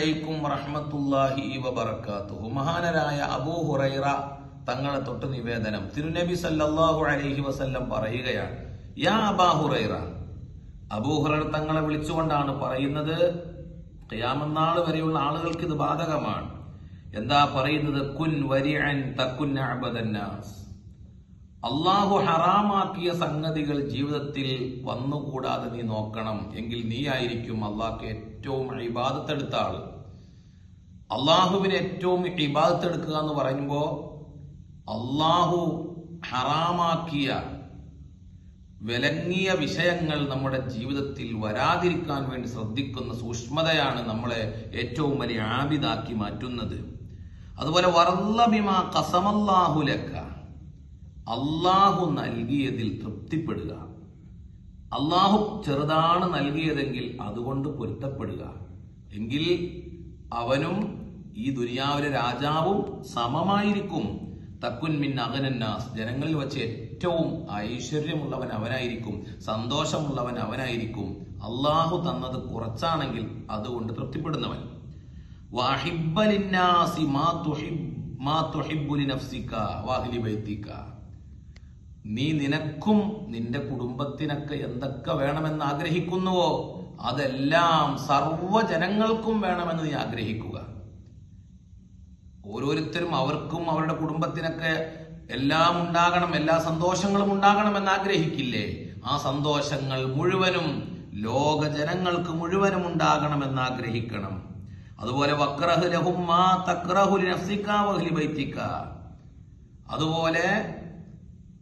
അലൈക്കും വറഹ്മത്തുള്ളാഹി വബറകാതുഹു. മഹാനരായ അബൂ ഹുറൈറ തങ്ങളെ തൊട്ട് നിവേദനം തിരുനബി സല്ലല്ലാഹു അലൈഹി വസല്ലം പറയുകയാണ് യാ അബാ ഹുറൈറ അബൂ ഹുറൈറ തങ്ങളെ വിളിച്ചുകൊണ്ടാണ് പറയുന്നത് ഖിയാമനാൾ വരെയുള്ള ആളുകൾക്ക് ഇത് ബാധകമാണ്. എന്താ പറയുന്നത്? കുൻ വരിഅൻ തക്കുൻ അഅബദന്നാസ് അള്ളാഹു ഹറാമാക്കിയ സംഗതികൾ ജീവിതത്തിൽ വന്നുകൂടാതെ നീ നോക്കണം. എങ്കിൽ നീ ആയിരിക്കും അള്ളാഹ്ക്ക് ഏറ്റവും ഇബാദത്തെടുത്ത ആൾ. അള്ളാഹുവിന് ഏറ്റവും ഇബാദത്തെടുക്കുക എന്ന് പറയുമ്പോൾ അള്ളാഹു ഹറാമാക്കിയ വിലങ്ങിയ വിഷയങ്ങൾ നമ്മുടെ ജീവിതത്തിൽ വരാതിരിക്കാൻ വേണ്ടി ശ്രദ്ധിക്കുന്ന സൂക്ഷ്മതയാണ് നമ്മളെ ഏറ്റവും വലിയ ആബിദാക്കി മാറ്റുന്നത്. അതുപോലെ വറല്ലബിമാ കസമല്ലാഹുലക്ക അള്ളാഹു നൽകിയതിൽ തൃപ്തിപ്പെടുക. അള്ളാഹു ചെറുതാണ് നൽകിയതെങ്കിൽ അതുകൊണ്ട് പൊരുത്തപ്പെടുക. എങ്കിൽ അവനും ഈ ദുനിയാവിലെ രാജാവും സമമായിരിക്കും. തക്കുൻ മിൻ അകനന്നാസ് ജനങ്ങളിൽ വെച്ച് ഏറ്റവും ഐശ്വര്യമുള്ളവൻ അവനായിരിക്കും. സന്തോഷമുള്ളവൻ അവനായിരിക്കും. അള്ളാഹു തന്നത് കുറച്ചാണെങ്കിൽ അതുകൊണ്ട് തൃപ്തിപ്പെടുന്നവൻ. വാഹിബലിന്നാസി മാ തുഹിബ് മാ തുഹിബ്ബു ലിനഫ്സിക വാഹിലി ബൈത്തിക. നീ നിനക്കും നിന്റെ കുടുംബത്തിനൊക്കെ എന്തൊക്കെ വേണമെന്ന് ആഗ്രഹിക്കുന്നുവോ അതെല്ലാം സർവജനങ്ങൾക്കും വേണമെന്ന് നീ ആഗ്രഹിക്കുക. ഓരോരുത്തരും അവർക്കും അവരുടെ കുടുംബത്തിനൊക്കെ എല്ലാം ഉണ്ടാകണം എല്ലാ സന്തോഷങ്ങളും ഉണ്ടാകണം എന്ന് ആഗ്രഹിക്കില്ലേ? ആ സന്തോഷങ്ങൾ മുഴുവനും ലോക ജനങ്ങൾക്ക് മുഴുവനും ഉണ്ടാകണമെന്ന് ആഗ്രഹിക്കണം. അതുപോലെ വക്രഹു ലഹും അതുപോലെ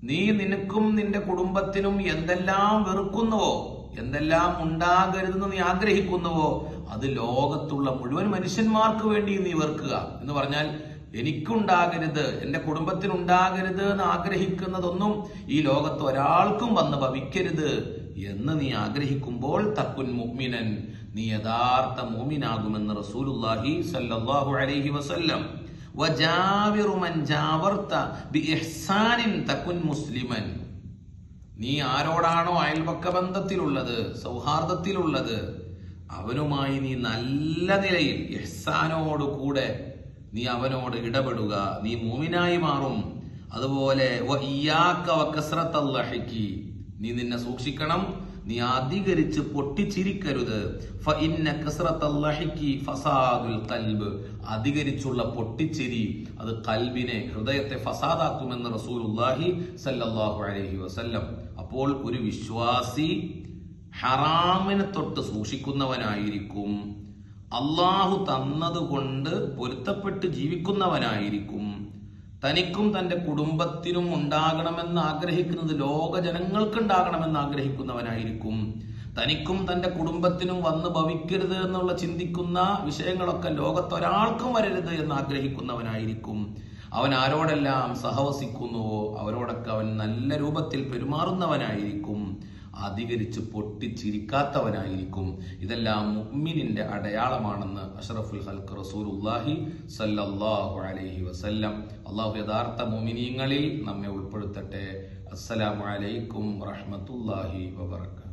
നീ നിനക്കും നിന്റെ കുടുംബത്തിനും എന്തെല്ലാം വെറുക്കുന്നുവോ എന്തെല്ലാം ഉണ്ടാകരുതെന്ന് നീ ആഗ്രഹിക്കുന്നുവോ അത് ലോകത്തുള്ള മുഴുവൻ മനുഷ്യന്മാർക്ക് വേണ്ടി നീ വെറുക്കുക. എന്ന് പറഞ്ഞാൽ എനിക്കുണ്ടാകരുത് എന്റെ കുടുംബത്തിനുണ്ടാകരുത് എന്ന് ആഗ്രഹിക്കുന്നതൊന്നും ഈ ലോകത്ത് ഒരാൾക്കും വന്ന് ഭവിക്കരുത് എന്ന് നീ ആഗ്രഹിക്കുമ്പോൾ തക്കുൻ മുഗ്മിനൻ നീ യഥാർത്ഥ മോമിനാകുമെന്ന് റസൂലുള്ളാഹി സല്ലാഹു അലൈഹി വസല്ലം. മുസ്ലിമൻ. നീ ആരോടാണോ അയൽപക്ക ബന്ധത്തിലുള്ളത് സൗഹാർദ്ദത്തിലുള്ളത് അവനുമായി നീ നല്ല നിലയിൽ ഇഹ്സാനോട് കൂടെ നീ അവനോട് ഇടപെടുക. നീ മൂമിനായി മാറും. അതുപോലെ നീ നിന്നെ സൂക്ഷിക്കണം. നീ അധികരിച്ച് പൊട്ടിച്ചിരിക്കരുത്. അധികരിച്ചുള്ള പൊട്ടിച്ചിരി അത് കൽബിനെ ഹൃദയത്തെ ഫസാദാക്കുമെന്ന് റസൂലുള്ളാഹി സല്ലല്ലാഹു അലൈഹി വസല്ലം. അപ്പോൾ ഒരു വിശ്വാസി ഹറാമിനെ തൊട്ട് സൂക്ഷിക്കുന്നവനായിരിക്കും. അള്ളാഹു തന്നതുകൊണ്ട് പൊരുത്തപ്പെട്ട് ജീവിക്കുന്നവനായിരിക്കും. തനിക്കും തന്റെ കുടുംബത്തിനും ഉണ്ടാകണമെന്ന് ആഗ്രഹിക്കുന്നത് ലോക ജനങ്ങൾക്ക് ഉണ്ടാകണമെന്ന് ആഗ്രഹിക്കുന്നവനായിരിക്കും. തനിക്കും തന്റെ കുടുംബത്തിനും വന്ന് ഭവിക്കരുത് എന്നുള്ള ചിന്തിക്കുന്ന വിഷയങ്ങളൊക്കെ ലോകത്തൊരാൾക്കും വരരുത് എന്ന് ആഗ്രഹിക്കുന്നവനായിരിക്കും. അവൻ ആരോടെല്ലാം സഹവസിക്കുന്നുവോ അവരോടൊക്കെ അവൻ നല്ല രൂപത്തിൽ പെരുമാറുന്നവനായിരിക്കും. അധികരിച്ച് പൊട്ടിച്ചിരിക്കാത്തവനായിരിക്കും. ഇതെല്ലാം മുഅ്മിനിന്റെ അടയാളമാണെന്ന് അഷ്റഫുൽ ഹൽക്ക് റസൂലുള്ളാഹി സല്ലല്ലാഹു അലൈഹി വസല്ലം. അള്ളാഹു യഥാർത്ഥ മുഅ്മിനീങ്ങളിൽ നമ്മെ ഉൾപ്പെടുത്തട്ടെ. അസ്സലാമു അലൈക്കും വറഹ്മത്തുള്ളാഹി വബറകാതുഹു